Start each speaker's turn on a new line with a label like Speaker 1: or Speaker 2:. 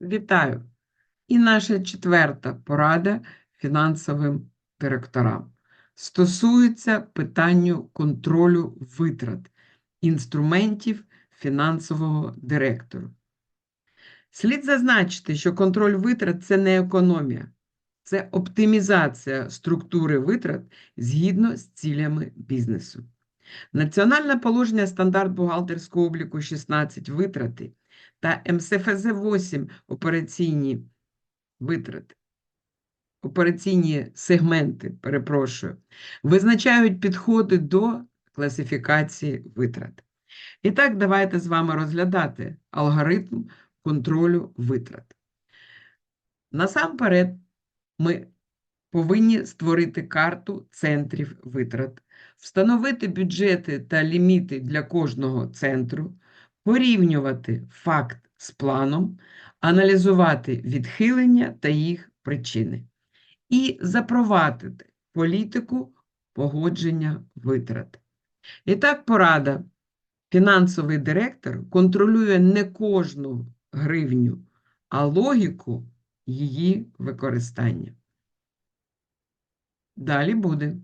Speaker 1: Вітаю! І наша четверта порада фінансовим директорам стосується питанню контролю витрат, інструментів фінансового директору. Слід зазначити, що контроль витрат це не економія, це оптимізація структури витрат згідно з цілями бізнесу. Національне положення стандарт бухгалтерського обліку 16 витрати та МСФЗ 8 операційні витрати, операційні сегменти, перепрошую, визначають підходи до класифікації витрат. І так, давайте з вами розглядати алгоритм контролю витрат. Насамперед, ми повинні створити карту центрів витрат, встановити бюджети та ліміти для кожного центру, порівнювати факт з планом, аналізувати відхилення та їх причини і запровадити політику погодження витрат. І так порада. Фінансовий директор контролює не кожну гривню, а логіку її використання. Далі буде.